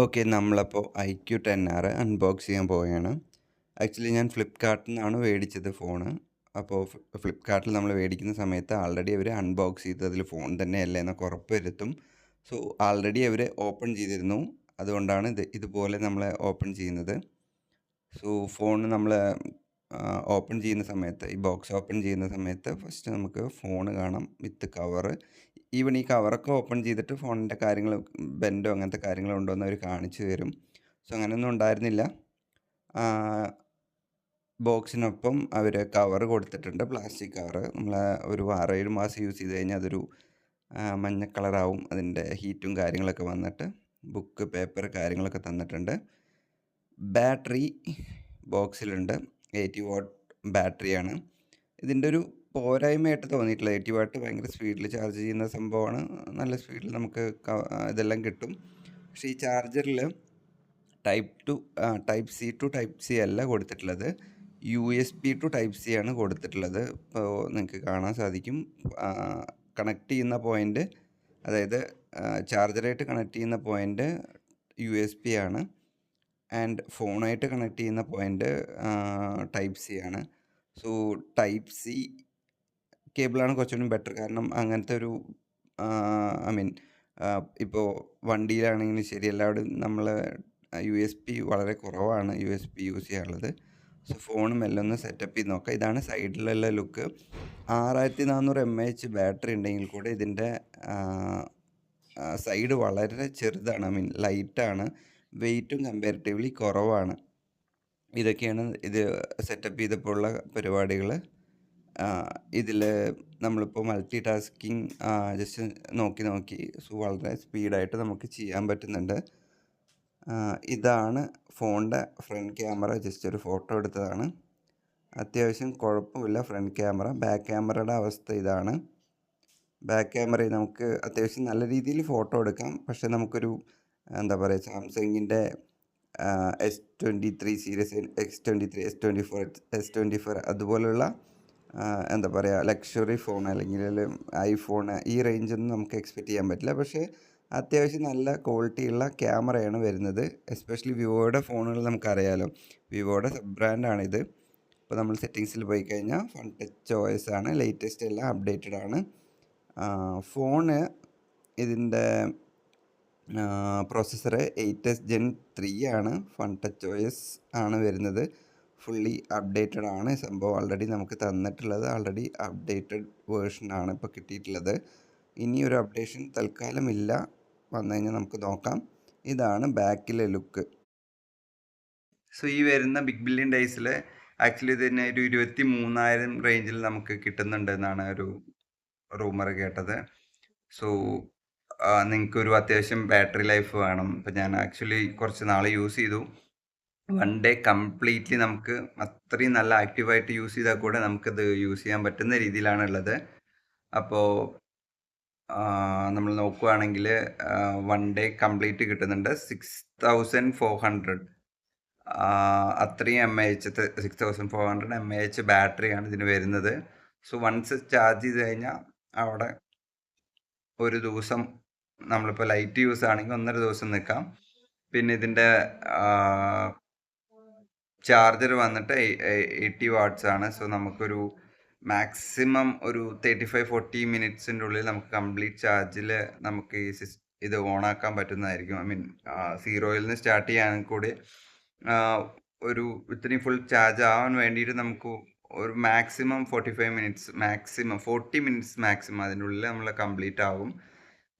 Okay നമ്മളപ്പോൾ I Q ten R unbox ചെയ്യാൻ പോവുകയാണ്. ആക്ച്വലി ഞാൻ ഫ്ലിപ്കാർട്ടിൽ നിന്നാണ് മേടിച്ചത് ഫോണ് അപ്പോൾ ഫ്ലിപ്പ്കാർട്ടിൽ നമ്മൾ മേടിക്കുന്ന സമയത്ത് ആൾറെഡി അവർ അൺബോക്സ് ചെയ്ത് അതിൽ ഫോൺ തന്നെയല്ലേ എന്നൊക്കെ കുറപ്പ് വരുത്തും സോ ആൾറെഡി അവർ ഓപ്പൺ ചെയ്തിരുന്നു. അതുകൊണ്ടാണ് ഇത് ഇതുപോലെ നമ്മൾ ഓപ്പൺ ചെയ്യുന്നത്. സോ ഫോൺ നമ്മൾ ഓപ്പൺ ചെയ്യുന്ന സമയത്ത് ഈ ബോക്സ് ഓപ്പൺ ചെയ്യുന്ന സമയത്ത് ഫസ്റ്റ് നമുക്ക് ഫോൺ കാണാം വിത്ത് കവറ് ഈവൻ ഈ കവറൊക്കെ ഓപ്പൺ ചെയ്തിട്ട് ഫോണിന്റെ കാര്യങ്ങൾ ബെൻഡോ അങ്ങനത്തെ കാര്യങ്ങളുണ്ടോ എന്ന് അവർ കാണിച്ചു തരും. സോ അങ്ങനെയൊന്നും ഉണ്ടായിരുന്നില്ല. ബോക്സിനൊപ്പം അവർ കവർ കൊടുത്തിട്ടുണ്ട് പ്ലാസ്റ്റിക് കവറ് നമ്മൾ ഒരു ആറേഴ് മാസം യൂസ് ചെയ്ത് കഴിഞ്ഞാൽ അതൊരു മഞ്ഞ കളറാവും അതിന്റെ ഹീറ്റും കാര്യങ്ങളൊക്കെ വന്നിട്ട്. ബുക്ക് പേപ്പർ കാര്യങ്ങളൊക്കെ തന്നിട്ടുണ്ട്. ബാറ്ററി ബോക്സിലുണ്ട് എയ്റ്റി വാട്ട് ബാറ്ററിയാണ്. ഇതിന്റെ ഒരു പോരായ്മയായിട്ട് തോന്നിയിട്ടില്ല. എയ്റ്റി വാട്ട് ഭയങ്കര സ്പീഡിൽ ചാർജ് ചെയ്യുന്ന സംഭവമാണ്. നല്ല സ്പീഡിൽ നമുക്ക് ഇതെല്ലാം കിട്ടും. പക്ഷേ ഈ ചാർജറിൽ type to type C to type C അല്ല കൊടുത്തിട്ടുള്ളത്. U S B to type C ആണ് കൊടുത്തിട്ടുള്ളത്. ഇപ്പോൾ നിങ്ങൾക്ക് കാണാൻ സാധിക്കും. കണക്ട് ചെയ്യുന്ന പോയിന്റ് അതായത് ചാർജറായിട്ട് കണക്ട് ചെയ്യുന്ന പോയിന്റ് യു എസ് പി ആണ്. ആൻഡ് ഫോണായിട്ട് കണക്ട് ചെയ്യുന്ന പോയിന്റ് ടൈപ്പ് സി ആണ്. സോ ടൈപ്പ് സി കേബിളാണ് കുറച്ചുകൂടി ബെറ്റർ. കാരണം അങ്ങനത്തെ ഒരു ഐ മീൻ ഇപ്പോൾ വണ്ടിയിലാണെങ്കിലും ശരി എല്ലാവരും നമ്മൾ യു എസ് പി വളരെ കുറവാണ് യു എസ് പി യൂസ് ചെയ്യാനുള്ളത് സോ ഫോണും മെല്ലെ ഒന്ന് സെറ്റപ്പ് ചെയ്ത് നോക്കാം. ഇതാണ് സൈഡിലുള്ള ലുക്ക്. ആറായിരത്തി നാനൂറ് എം എച്ച് ബാറ്ററി ഉണ്ടെങ്കിൽ കൂടെ ഇതിന്റെ സൈഡ് വളരെ ചെറുതാണ്. ഐ മീൻ ലൈറ്റാണ് വെയിറ്റും കമ്പാരിറ്റീവ്ലി കുറവാണ്. ഇതൊക്കെയാണ് ഇത് സെറ്റപ്പ് ചെയ്തപ്പോൾ ഉള്ള പരിപാടികൾ ഇതിൽ നമ്മളിപ്പോൾ മൾട്ടി ടാസ്കിങ് ജസ്റ്റ് നോക്കി നോക്കി സോ വളരെ സ്പീഡായിട്ട് നമുക്ക് ചെയ്യാൻ പറ്റുന്നുണ്ട്. ഇതാണ് ഫോണിന്റെ ഫ്രണ്ട് ക്യാമറ ജസ്റ്റ് ഒരു ഫോട്ടോ എടുത്തതാണ്. അത്യാവശ്യം കുഴപ്പമില്ല ഫ്രണ്ട് ക്യാമറ ബാക്ക് ക്യാമറയുടെ അവസ്ഥ ഇതാണ്. ബാക്ക് ക്യാമറയിൽ നമുക്ക് അത്യാവശ്യം നല്ല രീതിയിൽ ഫോട്ടോ എടുക്കാം. പക്ഷേ നമുക്കൊരു എന്താ പറയുക സാംസങ്ങിന്റെ S twenty three series X twenty three S twenty four S twenty four അതുപോലുള്ള എന്താ പറയുക ലക്ഷറി ഫോൺ അല്ലെങ്കിൽ ഐഫോൺ ഈ റേഞ്ചൊന്നും നമുക്ക് എക്സ്പെക്റ്റ് ചെയ്യാൻ പറ്റില്ല. പക്ഷേ അത്യാവശ്യം നല്ല ക്വാളിറ്റിയുള്ള ക്യാമറയാണ് വരുന്നത്. എസ്പെഷ്യലി വിവോയുടെ ഫോണുകൾ നമുക്കറിയാലോ. വിവോയുടെ സബ് ബ്രാൻഡാണിത് ഇപ്പോൾ നമ്മൾ സെറ്റിങ്സിൽ പോയി കഴിഞ്ഞാൽ ഫൺ ടച്ച് ഒ ആണ്. ലേറ്റസ്റ്റ് എല്ലാം അപ്ഡേറ്റഡ് ആണ്. ഫോണ് ഇതിന്റെ processor eight S Gen three ആണ്. ഫൺ ടച്ച് ഒ എസ് ആണ് വരുന്നത്. ഫുള്ളി അപ്ഡേറ്റഡ് ആണ്. സംഭവം ഓൾറെഡി നമുക്ക് തന്നിട്ടുള്ളത്. ഓൾറെഡി അപ്ഡേറ്റഡ് വേർഷനാണ് ഇപ്പോൾ കിട്ടിയിട്ടുള്ളത്. ഇനി ഒരു അപ്ഡേഷൻ തൽക്കാലം ഇല്ല വന്നു കഴിഞ്ഞാൽ നമുക്ക് നോക്കാം. ഇതാണ് ബാക്കിലെ ലുക്ക് സോ ഈ വരുന്ന ബിഗ് ബില്യൺ ഡേയ്സിൽ ആക്ച്വലി തന്നെ ഒരു ഇരുപത്തി മൂന്നായിരം റേഞ്ചിൽ നമുക്ക് കിട്ടുന്നുണ്ടെന്നാണ് ഒരു റൂമർ കേട്ടത്. സോ നിങ്ങൾക്ക് ഒരു അത്യാവശ്യം ബാറ്ററി ലൈഫ് വേണം. ഇപ്പം ഞാൻ ആക്ച്വലി കുറച്ച് നാൾ യൂസ് ചെയ്തു. വൺ ഡേ കംപ്ലീറ്റ്ലി നമുക്ക് അത്രയും നല്ല ആക്റ്റീവായിട്ട് യൂസ് ചെയ്താൽ കൂടെ നമുക്കത് യൂസ് ചെയ്യാൻ പറ്റുന്ന രീതിയിലാണ് ഉള്ളത് അപ്പോൾ നമ്മൾ നോക്കുകയാണെങ്കിൽ വൺ ഡേ കംപ്ലീറ്റ് കിട്ടുന്നുണ്ട്. Six thousand four hundred. അത്രയും M A H six thousand four hundred M A H ബാറ്ററിയാണ് ഇതിന് വരുന്നത്. സോ വൺസ് ചാർജ് ചെയ്ത് കഴിഞ്ഞാൽ അവിടെ ഒരു ദിവസം നമ്മളിപ്പോൾ ലൈറ്റ് യൂസ് ആണെങ്കിൽ ഒന്നര ദിവസം നിൽക്കാം. പിന്നെ ഇതിന്റെ ചാർജർ വന്നിട്ട് എയ്റ്റി വാട്ട്സ് ആണ്. സോ നമുക്കൊരു മാക്സിമം ഒരു തേർട്ടി ഫൈവ് ഫോർട്ടി മിനിറ്റ്സിന്റെ ഉള്ളിൽ നമുക്ക് കംപ്ലീറ്റ് ചാർജിൽ നമുക്ക് ഈ സിസ് ഇത് ഓണാക്കാൻ പറ്റുന്നതായിരിക്കും. ഐ മീൻ സീറോയിൽ നിന്ന് സ്റ്റാർട്ട് ചെയ്യാൻ കൂടി ഒരു ഇത്രയും ഫുൾ ചാർജ് ആവാൻ വേണ്ടിയിട്ട് നമുക്ക് ഒരു maximum forty five minutes maximum forty minutes maximum അതിന്റെ ഉള്ളിൽ നമ്മൾ കംപ്ലീറ്റ് ആവും.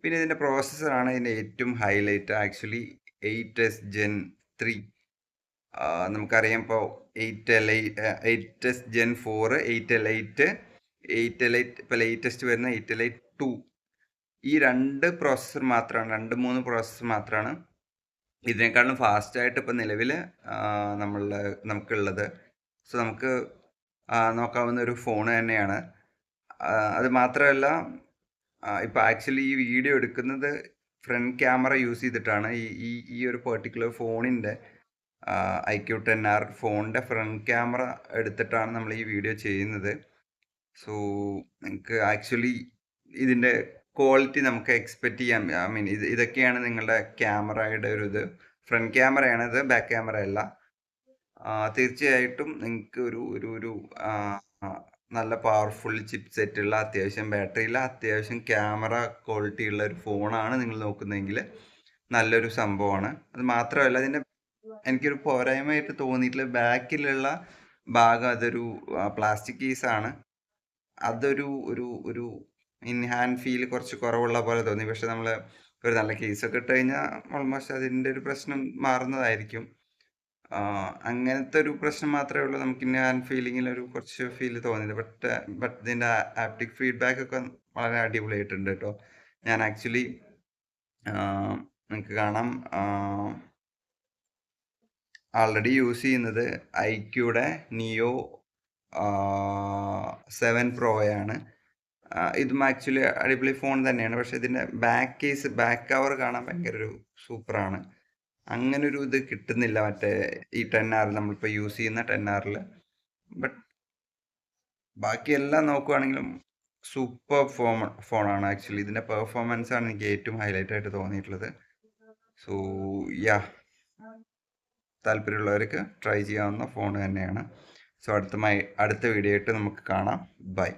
പിന്നെ ഇതിന്റെ പ്രോസസ്സറാണ് ഇതിന്റെ ഏറ്റവും highlight. Actually eight S Gen three. നമുക്കറിയാം ഇപ്പോൾ eight L eight S Gen four eight L eight eight L eight ഇപ്പോൾ ലേറ്റസ്റ്റ് വരുന്ന എയ്റ്റ് എൽ എയ്റ്റ് ടു. ഈ രണ്ട് പ്രോസസ്സർ മാത്രമാണ് രണ്ട് മൂന്ന് പ്രോസസ്സർ മാത്രമാണ് ഇതിനേക്കാളും ഫാസ്റ്റായിട്ട് ഇപ്പോൾ നിലവിൽ നമ്മൾ നമുക്കുള്ളത്. സോ നമുക്ക് നോക്കാവുന്ന ഒരു ഫോൺ തന്നെയാണ്. അത് മാത്രമല്ല ഇപ്പോൾ ആക്ച്വലി ഈ വീഡിയോ എടുക്കുന്നത് ഫ്രണ്ട് ക്യാമറ യൂസ് ചെയ്തിട്ടാണ്. ഈ ഈ ഒരു പെർട്ടിക്കുലർ ഫോണിന്റെ ഐ ക്യു ടെൻ ആർ ഫോണിന്റെ ഫ്രണ്ട് ക്യാമറ എടുത്തിട്ടാണ് നമ്മൾ ഈ വീഡിയോ ചെയ്യുന്നത്. സോ നിങ്ങൾക്ക് ആക്ച്വലി ഇതിന്റെ ക്വാളിറ്റി നമുക്ക് എക്സ്പെക്റ്റ് ചെയ്യാം. ഐ മീൻ ഇത് ഇതൊക്കെയാണ് നിങ്ങളുടെ ക്യാമറയുടെ ഒരു ഇത്. ഫ്രണ്ട് ക്യാമറയാണ് ഇത് ബാക്ക് ക്യാമറ അല്ല തീർച്ചയായിട്ടും നിങ്ങൾക്ക് ഒരു ഒരു ഒരു നല്ല പവർഫുൾ ചിപ്പ് സെറ്റ് ഉള്ള അത്യാവശ്യം ബാറ്ററി ഉള്ള അത്യാവശ്യം ക്യാമറ ക്വാളിറ്റി ഉള്ള ഒരു ഫോണാണ് നിങ്ങൾ നോക്കുന്നതെങ്കിൽ നല്ലൊരു സംഭവമാണ്. അത് മാത്രമല്ല അതിന്റെ എനിക്കൊരു പോരായ്മയായിട്ട് തോന്നിയിട്ടുള്ള ബാക്കിലുള്ള ഭാഗം അതൊരു പ്ലാസ്റ്റിക് കേസാണ് അതൊരു ഒരു ഒരു ഇൻഹാൻഡ് ഫീൽ കുറച്ച് കുറവുള്ള പോലെ തോന്നി. പക്ഷെ നമ്മൾ ഒരു നല്ല കേസൊക്കെ ഇട്ട് കഴിഞ്ഞാൽ ഓൾമോസ്റ്റ് അതിന്റെ ഒരു പ്രശ്നം മാറുന്നതായിരിക്കും. അങ്ങനത്തെ ഒരു പ്രശ്നം മാത്രമേ ഉള്ളൂ. നമുക്ക് ഇന്ന ഹാൻഡ് ഫീലിങ്ങിൽ ഒരു കുറച്ച് ഫീൽ തോന്നിയത്. ബട്ട് ബട്ട് ഇതിന്റെ ആപ്റ്റിക് ഫീഡ്ബാക്ക് ഒക്കെ വളരെ അടിപൊളിയായിട്ടുണ്ട് കേട്ടോ ഞാൻ ആക്ച്വലി നിങ്ങൾക്ക് കാണാം. ആൾറെഡി യൂസ് ചെയ്യുന്നത് ഐക്യൂടെ നിയോ സെവൻ പ്രോയാണ് ഇതും ആക്ച്വലി അടിപൊളി ഫോൺ തന്നെയാണ്. പക്ഷെ ഇതിന്റെ ബാക്ക് കേസ് ബാക്ക് കവർ കാണാൻ ഭയങ്കര ഒരു സൂപ്പറാണ് അങ്ങനെ ഒരു ഇത് കിട്ടുന്നില്ല. മറ്റേ ഈ ടെൻ ആറിൽ നമ്മളിപ്പോൾ യൂസ് ചെയ്യുന്ന ടെൻ ആറിൽ ബട്ട് ബാക്കി എല്ലാം നോക്കുവാണെങ്കിലും സൂപ്പർ ഫോൺ ഫോണാണ് ആക്ച്വലി ഇതിന്റെ പെർഫോമൻസ് ആണ് എനിക്ക് ഏറ്റവും ഹൈലൈറ്റ് ആയിട്ട് തോന്നിയിട്ടുള്ളത്. സോ യാ താല്പര്യമുള്ളവർക്ക് ട്രൈ ചെയ്യാവുന്ന ഫോൺ തന്നെയാണ്. സോ അടുത്ത അടുത്ത വീഡിയോ ആയിട്ട് നമുക്ക് കാണാം. ബൈ